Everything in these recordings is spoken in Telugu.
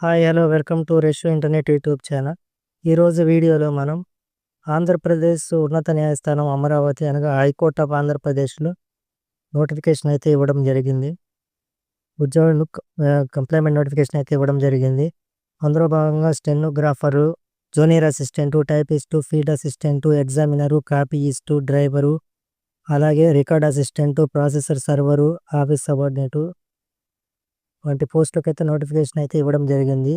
Hi hello welcome to Resho internet YouTube channel. ఈరోజు వీడియోలో మనం ఆంధ్రప్రదేశ్ ఉన్నత న్యాయస్థానం అమరావతి అనగా హైకోర్ట్ ఆఫ్ ఆంధ్రప్రదేశ్లో నోటిఫికేషన్ అయితే ఇవ్వడం జరిగింది. ఉద్యోగులు కంప్లైమెంట్ నోటిఫికేషన్ అయితే ఇవ్వడం జరిగింది. అందులో భాగంగా stenographer junior assistant typist field assistant examiner copyist driver అలాగే record assistant processor server office subordinate వంటి పోస్టులకు అయితే నోటిఫికేషన్ అయితే ఇవ్వడం జరిగింది.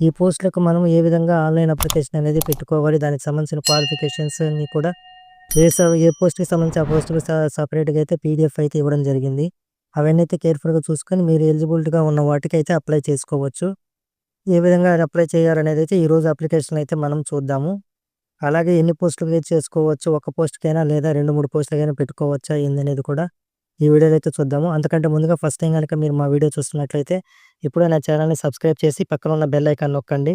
ఈ పోస్టులకు మనం ఏ విధంగా ఆన్లైన్ అప్లికేషన్ అనేది పెట్టుకోవాలి దానికి సంబంధించిన క్వాలిఫికేషన్స్ అన్ని కూడా ఏ ఏ పోస్ట్కి సంబంధించి ఆ పోస్టుకు సపరేట్గా అయితే పీడిఎఫ్ అయితే ఇవ్వడం జరిగింది. అవన్నీ అయితే కేర్ఫుల్గా చూసుకొని మీరు ఎలిజిబిలిటీగా ఉన్న వాటికి అయితే అప్లై చేసుకోవచ్చు. ఏ విధంగా అప్లై చేయాలనేది అయితే ఈరోజు అప్లికేషన్ అయితే మనం చూద్దాము. అలాగే ఎన్ని పోస్టులు అయితే చేసుకోవచ్చు ఒక పోస్ట్కైనా లేదా రెండు మూడు పోస్టులకైనా పెట్టుకోవచ్చా ఏందనేది కూడా ఈ వీడియోలో అయితే చూద్దాము. అంతకంటే ముందుగా ఫస్ట్ టైం కనుక మీరు మా వీడియో చూస్తున్నట్లయితే ఇప్పుడే నా ఛానల్ని సబ్స్క్రైబ్ చేసి పక్కన ఉన్న బెల్ ఐకాన్ నొక్కండి.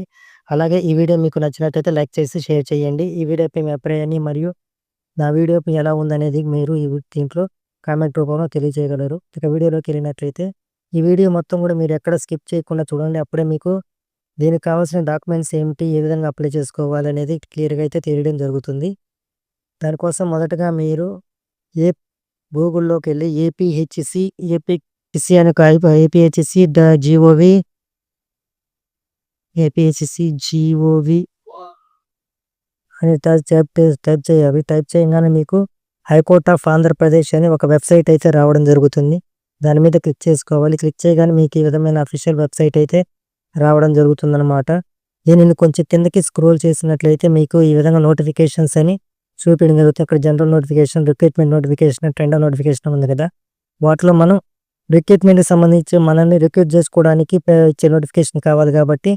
అలాగే ఈ వీడియో మీకు నచ్చినట్లయితే లైక్ చేసి షేర్ చేయండి. ఈ వీడియోపై మీ అభిప్రాయాన్ని మరియు నా వీడియో ఎలా ఉందనేది మీరు ఈ దీంట్లో కామెంట్ రూపంలో తెలియజేయగలరు. ఇక వీడియోలోకి వెళ్ళినట్లయితే ఈ వీడియో మొత్తం కూడా మీరు ఎక్కడ స్కిప్ చేయకుండా చూడండి. అప్పుడే మీకు దీనికి కావాల్సిన డాక్యుమెంట్స్ ఏమిటి ఏ విధంగా అప్లై చేసుకోవాలి అనేది క్లియర్గా అయితే తెలియడం జరుగుతుంది. దానికోసం మొదటగా మీరు ఏ గూగుల్లోకి వెళ్ళి ఏపీహెచ్సి ఏపీహెచ్సి అని APHC the GOV APHC GOV అని టైప్ టైప్ చేయాలి టైప్ చేయగానే మీకు హైకోర్ట్ ఆఫ్ ఆంధ్రప్రదేశ్ అని ఒక వెబ్సైట్ అయితే రావడం జరుగుతుంది. దాని మీద క్లిక్ చేసుకోవాలి. క్లిక్ చేయగానే మీకు ఈ విధమైన అఫీషియల్ వెబ్సైట్ అయితే రావడం జరుగుతుందన్నమాట. దీనిని కొంచెం కిందకి స్క్రోల్ చేసినట్లయితే మీకు ఈ విధంగా నోటిఫికేషన్స్ అని చూపించడం జరుగుతుంది. అక్కడ general notification recruitment notification tender notification ఉంది కదా. వాటిలో మనం రిక్రూట్మెంట్కి సంబంధించి మనల్ని రిక్రూట్ చేసుకోవడానికి ఇచ్చే నోటిఫికేషన్ కావాలి కాబట్టి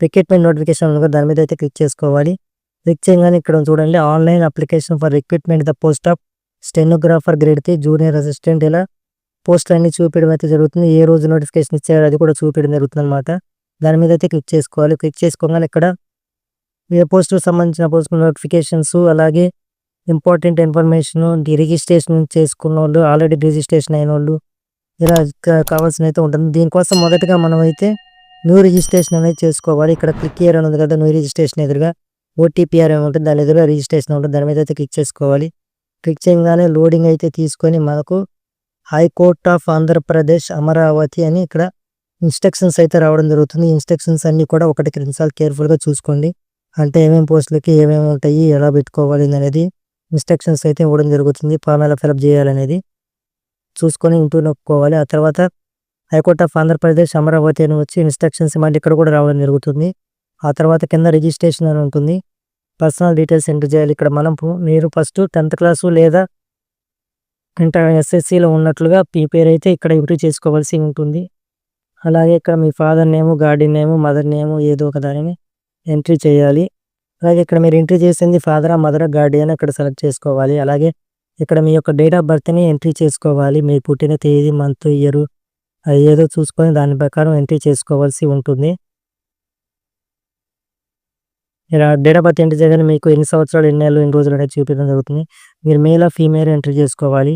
రిక్రూట్మెంట్ నోటిఫికేషన్ ఉంది కదా దాని మీద అయితే క్లిక్ చేసుకోవాలి. క్లిక్ చేయగానే ఇక్కడ చూడండి online application for recruitment the post of stenographer grade three junior assistant ఇలా పోస్టులు అన్ని చూపించడం అయితే జరుగుతుంది. ఏ రోజు నోటిఫికేషన్ ఇచ్చారో అది కూడా చూపించడం జరుగుతుంది అనమాట దాని మీద అయితే క్లిక్ చేసుకోవాలి. క్లిక్ చేసుకోగానే ఇక్కడ ఏ పోస్టుకు సంబంధించిన పోస్ట్ నోటిఫికేషన్స్ అలాగే ఇంపార్టెంట్ ఇన్ఫర్మేషన్ రిజిస్ట్రేషన్ చేసుకున్న వాళ్ళు ఆల్రెడీ రిజిస్ట్రేషన్ అయిన వాళ్ళు ఇలా కావాల్సిన అయితే ఉంటుంది. దీనికోసం మొదటగా మనం అయితే న్యూ రిజిస్ట్రేషన్ అనేది చేసుకోవాలి. ఇక్కడ క్లిక్ చేయడం ఉంది కదా న్యూ రిజిస్ట్రేషన్ ఎదురుగా ఓటీపీఆర్ ఉంటుంది. దాని ఎదురుగా రిజిస్ట్రేషన్ ఉంటుంది. దాని మీద అయితే క్లిక్ చేసుకోవాలి. క్లిక్ చేయగానే లోడింగ్ అయితే తీసుకొని మనకు హైకోర్ట్ ఆఫ్ ఆంధ్రప్రదేశ్ అమరావతి అని ఇక్కడ ఇన్స్ట్రక్షన్స్ అయితే రావడం జరుగుతుంది. ఇన్స్ట్రక్షన్స్ అన్నీ కూడా ఒకటి రెండుసార్లు కేర్ఫుల్గా చూసుకోండి. అంటే ఏమేమి పోస్టులకి ఏమేమి ఉంటాయి ఎలా పెట్టుకోవాలి అనేది ఇన్స్ట్రక్షన్స్ అయితే ఇవ్వడం జరుగుతుంది. ఫామ్ ఎలా ఫిలప్ చేయాలనేది చూసుకొని ఇంటూ నొక్కోవాలి ఆ తర్వాత హైకోర్ట్ ఆఫ్ ఆంధ్రప్రదేశ్ అమరావతి అని వచ్చి ఇన్స్ట్రక్షన్స్ మళ్ళీ ఇక్కడ కూడా రావడం జరుగుతుంది. ఆ తర్వాత కింద రిజిస్ట్రేషన్ అని ఉంటుంది. పర్సనల్ డీటెయిల్స్ ఎంటర్ చేయాలి. ఇక్కడ మనం మీరు ఫస్ట్ టెన్త్ క్లాసు లేదా ఇంటర్ ఎస్ఎస్సిలో ఉన్నట్లుగా మీ పేరు అయితే ఇక్కడ ఎంట్రీ చేసుకోవాల్సి ఉంటుంది. అలాగే ఇక్కడ మీ father name guardian name mother name ఏదో ఒక దానిని ఎంట్రీ చేయాలి. అలాగే ఇక్కడ మీరు ఎంట్రీ చేసింది ఫాదర్ మదర్ గార్డియన్ ఇక్కడ సెలెక్ట్ చేసుకోవాలి. అలాగే ఇక్కడ మీ యొక్క డేట్ ఆఫ్ బర్త్ని ఎంట్రీ చేసుకోవాలి. మీరు పుట్టిన తేదీ మంత్ ఇయర్ ఏదో చూసుకొని దాని ప్రకారం ఎంట్రీ చేసుకోవాల్సి ఉంటుంది. ఇలా డేట్ ఆఫ్ బర్త్ ఎంట్రీ చేయగానే మీకు ఎన్ని సంవత్సరాలు ఎన్ని నెలలు ఎన్ని రోజులు అనేది చూపించడం జరుగుతుంది. మీరు మేల్ ఫీమేల్ ఎంట్రీ చేసుకోవాలి.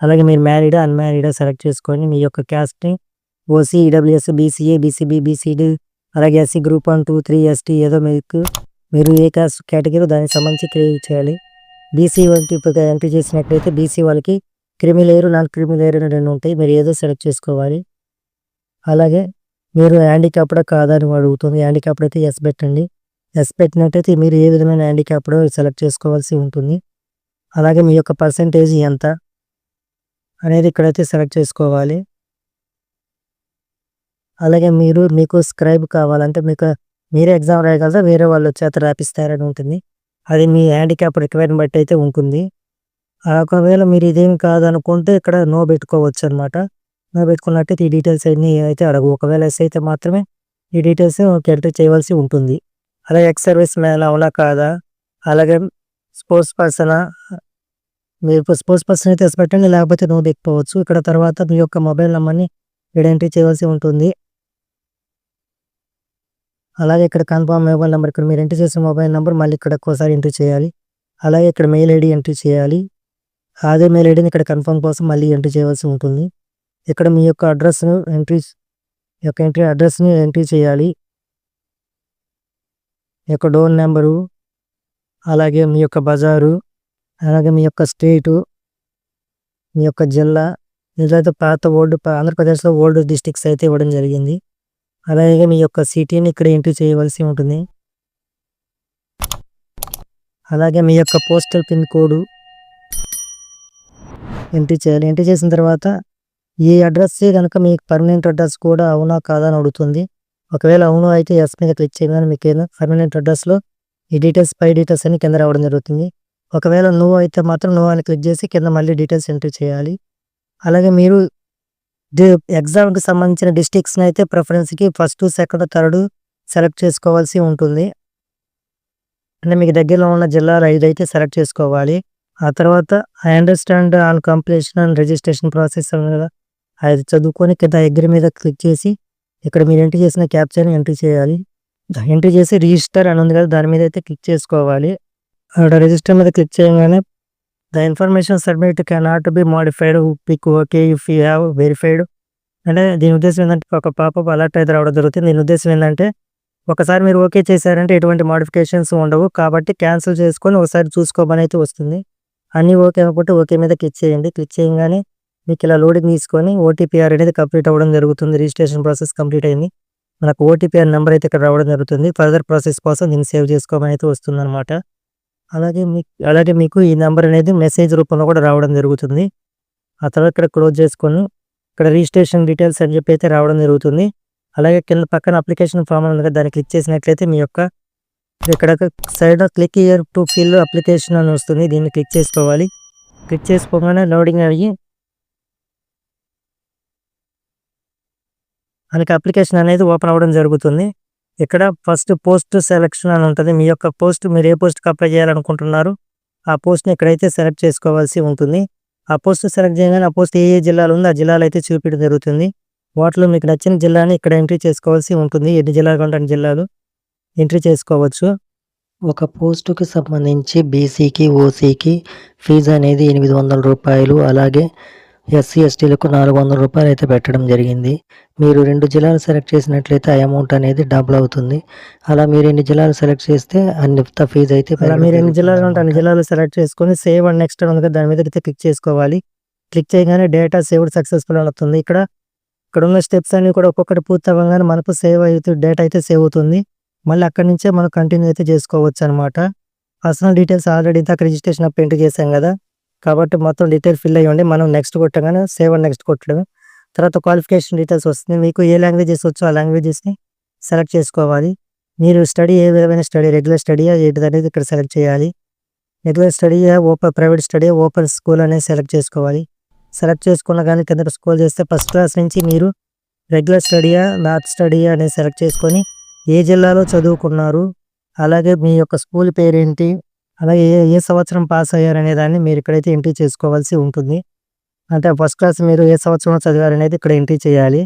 అలాగే మీరు మ్యారీడా అన్మ్యారీడా సెలెక్ట్ చేసుకొని మీ యొక్క క్యాస్ట్ని OC EWS BCA BCB BCD అలాగే SC group one two three ST ఏదో మీకు మీరు ఏ కాస్ట్ కేటగిరీ దానికి సంబంధించి క్రియేట్ చేయాలి? బీసీ వంటి ఎంట్రీ చేసినట్లయితే బీసీ వాళ్ళకి క్రిమి లేరు నాన్ క్రిమి అని రెండు ఉంటాయి. మీరు ఏదో సెలెక్ట్ చేసుకోవాలి. అలాగే మీరు హ్యాండిక్యాప్డా కాదా అని అడుగుతుంది. హ్యాండిక్యాప్డ్ అయితే ఎస్ పెట్టండి. ఎస్ పెట్టినట్టయితే మీరు ఏ విధమైన హ్యాండిక్యాప్డో సెలెక్ట్ చేసుకోవాల్సి ఉంటుంది. అలాగే మీ యొక్క పర్సంటేజ్ ఎంత అనేది ఇక్కడైతే సెలెక్ట్ చేసుకోవాలి. అలాగే మీరు మీకు స్క్రైబ్ కావాలంటే మీకు మీరే ఎగ్జామ్ రాయగలరా? వేరే వాళ్ళు చేత రాపిస్తారని ఉంటుంది. అది మీ హ్యాండిక్యాప్ రిక్వైర్ని బట్టి అయితే ఉంటుంది. ఒకవేళ మీరు ఇదేమి కాదనుకుంటే ఇక్కడ నో పెట్టుకోవచ్చు అనమాట నో పెట్టుకున్నట్టయితే ఈ డీటెయిల్స్ అన్నీ అయితే అడగవు. ఒకవేళ ఎస్ అయితే మాత్రమే ఈ డీటెయిల్స్ ఎంటర్ చేయవలసి ఉంటుంది. అలాగే ఎక్స్ సర్వీస్ మ్యాన్ అవునా కాదా? అలాగే స్పోర్ట్స్ పర్సనా మీరు స్పోర్ట్స్ పర్సన్ అయితే ఎస్ పెట్టండి లేకపోతే నో పెట్టుకోవచ్చు. ఇక్కడ తర్వాత మీ యొక్క మొబైల్ నెంబర్ని ఇక్కడ చేయవలసి ఉంటుంది. అలాగే ఇక్కడ కన్ఫర్మ్ మొబైల్ నెంబర్ ఇక్కడ మీరు ఎంట్రీ చేసిన మొబైల్ నెంబర్ మళ్ళీ ఇక్కడ ఒకసారి ఎంట్రీ చేయాలి. అలాగే ఇక్కడ మెయిల్ ఐడి ఎంట్రీ చేయాలి. అదే మెయిల్ ఐడిని ఇక్కడ కన్ఫర్మ్ కోసం మళ్ళీ ఎంట్రీ చేయవలసి ఉంటుంది. ఇక్కడ మీ యొక్క అడ్రస్ను ఎంట్రీ యొక్క ఎంట్రీ అడ్రస్ని ఎంట్రీ చేయాలి. మీ యొక్క డోర్ నెంబరు అలాగే మీ యొక్క బజారు అలాగే మీ యొక్క స్టేటు మీ యొక్క జిల్లా ఇదైతే పాత ఓల్డ్ ఆంధ్రప్రదేశ్లో ఓల్డ్ డిస్టిక్స్ అయితే ఇవ్వడం జరిగింది. అలాగే మీ యొక్క సిటీని ఇక్కడ ఎంట్రీ చేయవలసి ఉంటుంది. అలాగే మీ యొక్క పోస్టల్ పిన్ కోడ్ ఎంట్రీ చేయాలి. ఎంట్రీ చేసిన తర్వాత ఈ అడ్రస్ కనుక మీకు పర్మనెంట్ అడ్రస్ కూడా అవునా కాదా అని అడుగుతుంది. ఒకవేళ అవును అయితే ఎస్ మీద క్లిక్ చేయగానే మీకు పర్మనెంట్ అడ్రస్లో ఈ డీటెయిల్స్ పై డీటెయిల్స్ అని కింద రావడం జరుగుతుంది. ఒకవేళ నువ్వు అయితే మాత్రం నువ్వు అని క్లిక్ చేసి కింద మళ్ళీ డీటెయిల్స్ ఎంట్రీ చేయాలి. అలాగే మీరు ఎగ్జామ్కి సంబంధించిన డిస్టిక్స్ని అయితే ప్రిఫరెన్స్కి ఫస్ట్ సెకండ్ థర్డ్ సెలెక్ట్ చేసుకోవాల్సి ఉంటుంది. అంటే మీకు దగ్గరలో ఉన్న జిల్లాలు ఐదు అయితే సెలెక్ట్ చేసుకోవాలి. ఆ తర్వాత I understand on completion and registration process కదా అది చదువుకొని కింద ఎగ్రి మీద క్లిక్ చేసి ఇక్కడ మీరు ఎంట్రీ చేసిన క్యాప్చర్ని ఎంట్రీ చేయాలి. ఎంట్రీ చేసి రిజిస్టర్ అని ఉంది కదా దాని మీద అయితే క్లిక్ చేసుకోవాలి. అక్కడ రిజిస్టర్ మీద క్లిక్ చేయగానే the information submit cannot be be Pick pick okay you have have verified అంటే దీని ఉద్దేశం ఏంటంటే ఒక పాపప్ అలర్ట్ అయితే రావడం జరుగుతుంది. దీని ఉద్దేశం ఏంటంటే ఒకసారి మీరు ఓకే చేశారంటే ఎటువంటి మోడిఫికేషన్స్ ఉండవు. కాబట్టి క్యాన్సిల్ చేసుకొని ఒకసారి చూసుకోమని అయితే వస్తుంది. అన్నీ ఓకే అనుకుంటే ఓకే మీద క్లిక్ చేయండి. క్లిక్ చేయగానే మీకు ఇలా లోడింగ్ తీసుకొని ఓటీపీఆర్ అనేది కంప్లీట్ అవ్వడం జరుగుతుంది. రిజిస్ట్రేషన్ ప్రాసెస్ కంప్లీట్ అయింది. మనకు ఓటీపీఆర్ నెంబర్ అయితే ఇక్కడ రావడం జరుగుతుంది. ఫర్దర్ ప్రాసెస్ కోసం దీన్ని సేవ్ చేసుకోమని అయితే వస్తుంది అనమాట అలాగే మీకు అలాగే మీకు ఈ నెంబర్ అనేది మెసేజ్ రూపంలో కూడా రావడం జరుగుతుంది. ఆ తర్వాత ఇక్కడ క్లోజ్ చేసుకొని ఇక్కడ రిజిస్ట్రేషన్ డీటెయిల్స్ అని చెప్పి అయితే రావడం జరుగుతుంది. అలాగే కింద పక్కన అప్లికేషన్ ఫామ్ ఉంది దాన్ని క్లిక్ చేసినట్లయితే మీ యొక్క ఇక్కడ side click here to fill application అని వస్తుంది. దీన్ని క్లిక్ చేసుకోవాలి. క్లిక్ చేసుకోగానే లోడింగ్ అయ్యి మనకి అప్లికేషన్ అనేది ఓపెన్ అవ్వడం జరుగుతుంది. ఇక్కడ ఫస్ట్ పోస్ట్ సెలెక్షన్ అని ఉంటుంది. మీ యొక్క పోస్ట్ మీరు ఏ పోస్ట్కి అప్లై చేయాలనుకుంటున్నారు ఆ పోస్ట్ని ఇక్కడైతే సెలెక్ట్ చేసుకోవాల్సి ఉంటుంది ఆ పోస్ట్ సెలెక్ట్ చేయగానే ఆ పోస్ట్ ఏ ఏ జిల్లాలో ఉందో ఆ జిల్లాలో అయితే చూపించడం జరుగుతుంది. వాటిలో మీకు నచ్చిన జిల్లాని ఇక్కడ ఎంట్రీ చేసుకోవాల్సి ఉంటుంది. ఎన్ని జిల్లాలు ఉంటాయి జిల్లాలు ఎంట్రీ చేసుకోవచ్చు. ఒక పోస్టుకి సంబంధించి బీసీకి ఓసీకి ఫీజు అనేది ఎనిమిది వందల రూపాయలు. అలాగే ఎస్సీ ఎస్టీలకు నాలుగు వందల రూపాయలు అయితే పెట్టడం జరిగింది. మీరు రెండు జిల్లాలు సెలెక్ట్ చేసినట్లయితే ఆ అమౌంట్ అనేది డబుల్ అవుతుంది. అలా మీరు ఎన్ని జిల్లాలు సెలెక్ట్ చేస్తే అన్ని ఫీజు అయితే అలా మీరు ఎన్ని జిల్లాలు ఉంటే అన్ని జిల్లాలు సెలెక్ట్ చేసుకొని సేవ్ అండ్ నెక్స్ట్ ఉంది దాని మీద అయితే క్లిక్ చేసుకోవాలి. క్లిక్ చేయగానే డేటా సేవ్డ్ సక్సెస్ఫుల్ అవుతుంది ఇక్కడ ఇక్కడ ఉన్న స్టెప్స్ అన్ని కూడా ఒక్కొక్కటి పూర్తి అవ్వగానే మనకు సేవ్ అయితే డేటా అయితే సేవ్ అవుతుంది. మళ్ళీ అక్కడి నుంచే మనం కంటిన్యూ అయితే చేసుకోవచ్చు అనమాట పర్సనల్ డీటెయిల్స్ ఆల్రెడీ ఇందాక రిజిస్ట్రేషన్ ప్రింట్ చేసాం కదా కాబట్టి మొత్తం డీటెయిల్ ఫిల్ అయ్యండి మనం నెక్స్ట్ కొట్టగానే సేవ్ అండ్ నెక్స్ట్ కొట్టడం తర్వాత క్వాలిఫికేషన్ డీటెయిల్స్ వస్తుంది. మీకు ఏ లాంగ్వేజెస్ వచ్చో ఆ లాంగ్వేజెస్ని సెలెక్ట్ చేసుకోవాలి. మీరు స్టడీ ఏ విధమైన స్టడీ రెగ్యులర్ స్టడీయా ఏంటిది అనేది ఇక్కడ సెలెక్ట్ చేయాలి. Regular స్టడీయా open private study open school అనేది సెలెక్ట్ చేసుకోవాలి. సెలెక్ట్ చేసుకున్న కానీ కింద స్కూల్ చేస్తే ఫస్ట్ క్లాస్ నుంచి మీరు రెగ్యులర్ స్టడీయా నార్త్ స్టడీయా అనేది సెలెక్ట్ చేసుకొని ఏ జిల్లాలో చదువుకున్నారు అలాగే మీ యొక్క స్కూల్ పేరేంటి అలాగే ఏ ఏ సంవత్సరం పాస్ అయ్యారనే దాన్ని మీరు ఇక్కడైతే ఎంట్రీ చేసుకోవాల్సి ఉంటుంది. అంటే ఫస్ట్ క్లాస్ మీరు ఏ సంవత్సరంలో చదివారనేది ఇక్కడ ఎంట్రీ చేయాలి.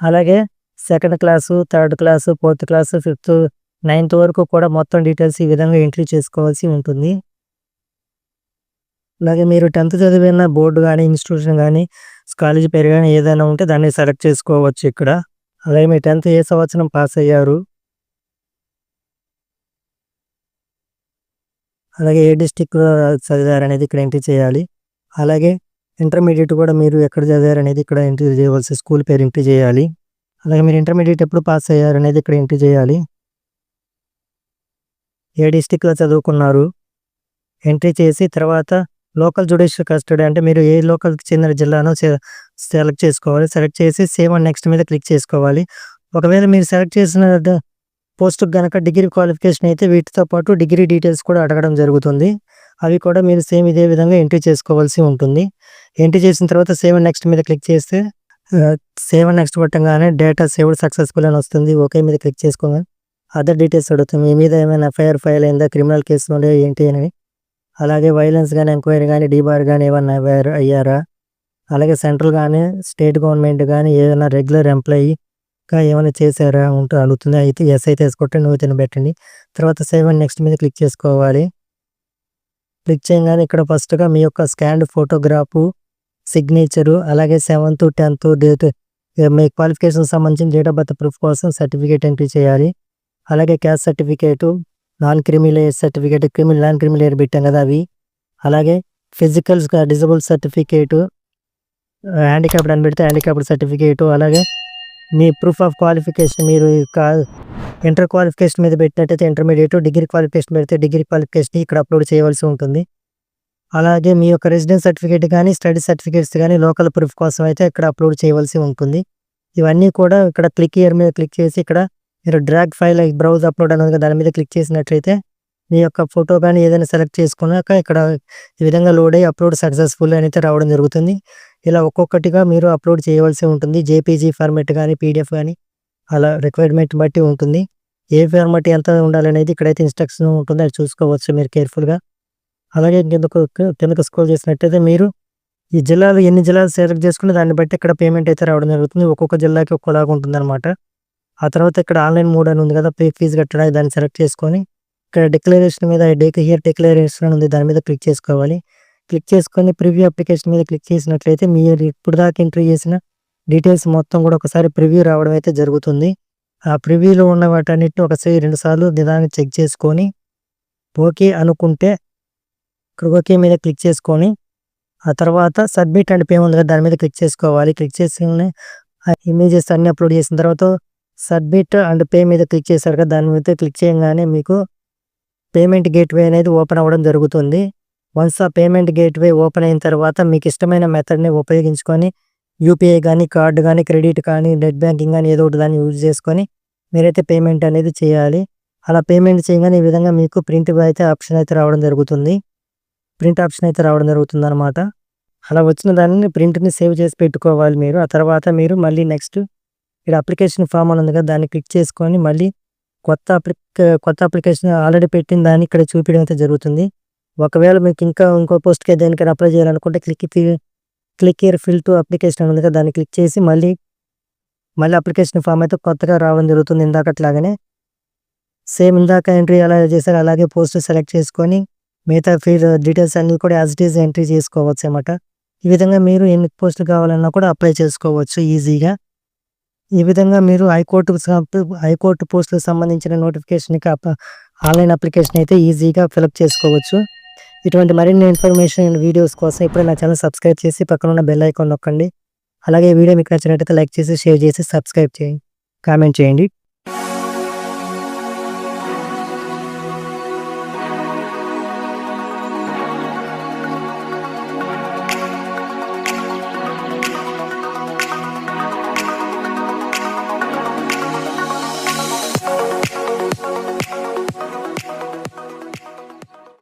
అలాగే second class third class fourth class fifth ninth వరకు కూడా మొత్తం డీటెయిల్స్ ఈ విధంగా ఎంట్రీ చేసుకోవాల్సి ఉంటుంది. అలాగే మీరు టెన్త్ చదివిన బోర్డు కానీ ఇన్స్టిట్యూషన్ కానీ కాలేజీ పేరు కానీ ఏదైనా ఉంటే దాన్ని సెలెక్ట్ చేసుకోవచ్చు ఇక్కడ. అలాగే మీ టెన్త్ ఏ సంవత్సరం పాస్ అయ్యారు? అలాగే ఏ డిస్టిక్లో చదివారనేది ఇక్కడ ఎంట్రీ చేయాలి. అలాగే ఇంటర్మీడియట్ కూడా మీరు ఎక్కడ చదివారనేది ఇక్కడ ఎంట్రీ చేయవలసి స్కూల్ పేరు ఎంట్రీ చేయాలి. అలాగే మీరు ఇంటర్మీడియట్ ఎప్పుడు పాస్ అయ్యారనేది ఇక్కడ ఎంట్రీ చేయాలి. ఏ డిస్టిక్లో చదువుకున్నారు? ఎంట్రీ చేసి తర్వాత లోకల్ జుడిషియల్ కస్టడీ అంటే మీరు ఏ లోకల్కి చెందిన జిల్లానో సెలెక్ట్ చేసుకోవాలి. సెలెక్ట్ చేసి సేవ్ అండ్ నెక్స్ట్ మీద క్లిక్ చేసుకోవాలి. ఒకవేళ మీరు సెలెక్ట్ చేసిన పోస్ట్కి కనుక డిగ్రీ క్వాలిఫికేషన్ అయితే వీటితో పాటు డిగ్రీ డీటెయిల్స్ కూడా అడగడం జరుగుతుంది. అవి కూడా మీరు సేమ్ ఇదే విధంగా ఎంట్రీ చేసుకోవాల్సి ఉంటుంది. ఎంట్రీ చేసిన తర్వాత సేవ్ నెక్స్ట్ మీద క్లిక్ చేస్తే సేవ్ నెక్స్ట్ కొట్టంగానే డేటా సేవ్డ్ సక్సెస్ఫుల్ అని వస్తుంది. ఓకే మీద క్లిక్ చేసుకోగా అదర్ డీటెయిల్స్ అడుగుతుంది మీ మీద ఏమైనా ఎఫ్ఐఆర్ ఫైల్ అయిందా క్రిమినల్ కేసులు ఉండే ఏంటి అని అలాగే వైలెన్స్ కానీ ఎంక్వైరీ కానీ డీబార్ కానీ ఏమన్నా అయ్యారా? అలాగే సెంట్రల్ కానీ స్టేట్ గవర్నమెంట్ కానీ ఏదైనా రెగ్యులర్ ఎంప్లాయీ ఇంకా ఏమైనా చేశారా? ఉంటే అడుగుతుంది అయితే ఎస్ అయితే వేసుకుంటే నువ్వు తినబెట్టండి తర్వాత సేవ్ అండ్ నెక్స్ట్ మీద క్లిక్ చేసుకోవాలి. క్లిక్ చేయగానే ఇక్కడ ఫస్ట్గా మీ యొక్క స్కాన్డ్ ఫోటోగ్రాఫు సిగ్నేచరు అలాగే సెవెంత్ టెన్త్ డేట్ మీ క్వాలిఫికేషన్ సంబంధించిన డేట్ ఆఫ్ బర్త్ ప్రూఫ్ కోసం సర్టిఫికేట్ ఎంట్రీ చేయాలి. అలాగే caste certificate non creamy layer certificate criminal non creamy layer పెట్టాం కదా అవి. అలాగే ఫిజికల్ డిజబుల్ సర్టిఫికేటు హ్యాండిక్యాప్డ్ అని పెడితే హ్యాండిక్యాప్డ్ సర్టిఫికేటు అలాగే మీ ప్రూఫ్ ఆఫ్ క్వాలిఫికేషన్ మీరు ఇంటర్ క్వాలిఫికేషన్ మీద పెట్టినట్టయితే ఇంటర్మీడియట్ డిగ్రీ క్వాలిఫికేషన్ పెడితే డిగ్రీ క్వాలిఫికేషన్ ఇక్కడ అప్లోడ్ చేయవలసి ఉంటుంది. అలాగే మీ యొక్క రెసిడెన్స్ సర్టిఫికేట్ కానీ స్టడీ సర్టిఫికేట్స్ కానీ లోకల్ ప్రూఫ్ కోసం అయితే ఇక్కడ అప్లోడ్ చేయవలసి ఉంటుంది. ఇవన్నీ కూడా ఇక్కడ క్లిక్ ఇయర్ మీద క్లిక్ చేసి ఇక్కడ మీరు డ్రాగ్ ఫైల్ బ్రౌజ్ అప్లోడ్ అనేది దాని మీద క్లిక్ చేసినట్లయితే మీ యొక్క ఫోటో కానీ ఏదైనా సెలెక్ట్ చేసుకున్నాక ఇక్కడ ఈ విధంగా లోడ్ అయ్యి అప్లోడ్ సక్సెస్ఫుల్ అయితే రావడం జరుగుతుంది. ఇలా ఒక్కొక్కటిగా మీరు అప్లోడ్ చేయవలసి ఉంటుంది. జేపీజీ ఫార్మెట్ కానీ పీడిఎఫ్ కానీ అలా రిక్వైర్మెంట్ బట్టి ఉంటుంది. ఏ ఫార్మెట్ ఎంత ఉండాలనేది ఇక్కడైతే ఇన్స్ట్రక్షన్ ఉంటుంది. అది చూసుకోవచ్చు మీరు కేర్ఫుల్గా. అలాగే కిందకు కిందకు స్కోర్ చేసినట్టయితే మీరు ఈ జిల్లాలు ఎన్ని జిల్లాలు సెలెక్ట్ చేసుకుని దాన్ని బట్టి ఇక్కడ పేమెంట్ అయితే రావడం జరుగుతుంది. ఒక్కొక్క జిల్లాకి ఒక్కోలాగా ఉంటుంది అనమాట ఆ తర్వాత ఇక్కడ ఆన్లైన్ మోడ్ అని ఉంది కదా పే ఫీజు కట్టడానికి దాన్ని సెలెక్ట్ చేసుకొని ఇక్కడ డిక్లరేషన్ మీద డేక్ హియర్ డిక్లరేషన్ అని ఉంది. దాని మీద క్లిక్ చేసుకోవాలి. క్లిక్ చేసుకొని ప్రివ్యూ అప్లికేషన్ మీద క్లిక్ చేసినట్లయితే మీరు ఇప్పుడు దాకా ఎంట్రీ చేసిన డీటెయిల్స్ మొత్తం కూడా ఒకసారి ప్రివ్యూ రావడం అయితే జరుగుతుంది. ఆ ప్రివ్యూలో ఉన్న వాటన్నిటిని ఒకసారి రెండుసార్లు నిదాన్ని చెక్ చేసుకొని ఓకే అనుకుంటే ఓకే మీద క్లిక్ చేసుకొని ఆ తర్వాత సబ్మిట్ అండ్ పే కదా దాని మీద క్లిక్ చేసుకోవాలి. క్లిక్ చేసుకుని ఆ ఇమేజెస్ అన్ని అప్లోడ్ చేసిన తర్వాత సబ్మిట్ అండ్ పే మీద క్లిక్ చేశారు కదా దాని మీద క్లిక్ చేయగానే మీకు పేమెంట్ గేట్వే అనేది ఓపెన్ అవ్వడం జరుగుతుంది. వన్స్ ఆ పేమెంట్ గేట్వే ఓపెన్ అయిన తర్వాత మీకు ఇష్టమైన మెథడ్ని ఉపయోగించుకొని యూపీఐ కానీ కార్డు కానీ క్రెడిట్ కానీ నెట్ బ్యాంకింగ్ కానీ ఏదో ఒకటి దాన్ని యూజ్ చేసుకొని మీరైతే పేమెంట్ అనేది చేయాలి. అలా పేమెంట్ చేయగానే ఈ విధంగా మీకు ప్రింట్ అయితే ఆప్షన్ అయితే రావడం జరుగుతుంది. ప్రింట్ ఆప్షన్ అయితే రావడం జరుగుతుంది అనమాట అలా వచ్చిన దానిని ప్రింట్ని సేవ్ చేసి పెట్టుకోవాలి మీరు. ఆ తర్వాత మీరు మళ్ళీ నెక్స్ట్ ఇక్కడ అప్లికేషన్ ఫామ్ అని ఉంది కదా దాన్ని క్లిక్ చేసుకొని మళ్ళీ కొత్త అప్లిక కొత్త అప్లికేషన్ ఆల్రెడీ పెట్టిన దాన్ని ఇక్కడ చూపించడం అయితే జరుగుతుంది. ఒకవేళ మీకు ఇంకా ఇంకో పోస్ట్కి దేనికైనా అప్లై చేయాలనుకుంటే click click here fill to application ఉంది కదా దాన్ని క్లిక్ చేసి మళ్ళీ మళ్ళీ అప్లికేషన్ ఫామ్ అయితే కొత్తగా రావడం జరుగుతుంది ఇందాకట్లాగానే సేమ్ ఇందాక ఎంట్రీ ఎలా చేశారు అలాగే పోస్ట్ సెలెక్ట్ చేసుకొని మిగతా ఫీ డీటెయిల్స్ అన్నీ కూడా యాజ్ ఇట్ ఈజ్ ఎంట్రీ చేసుకోవచ్చు అనమాట ఈ విధంగా మీరు ఎన్ని పోస్టులు కావాలన్నా కూడా అప్లై చేసుకోవచ్చు ఈజీగా ఈ విధంగా మీరు హైకోర్టు హైకోర్టు పోస్టులకు సంబంధించిన నోటిఫికేషన్కి ఆన్లైన్ అప్లికేషన్ అయితే ఈజీగా ఫిలప్ చేసుకోవచ్చు. ఇటువంటి మరిన్ని ఇన్ఫర్మేషన్ వీడియోస్ కోసం ఇప్పుడే నా ఛానల్ సబ్స్క్రైబ్ చేసి పక్కన ఉన్న బెల్ ఐకాన్ నొక్కండి. అలాగే వీడియో మీకు నచ్చినట్టయితే లైక్ చేసి షేర్ చేసి సబ్స్క్రైబ్ చేయండి కామెంట్ చేయండి.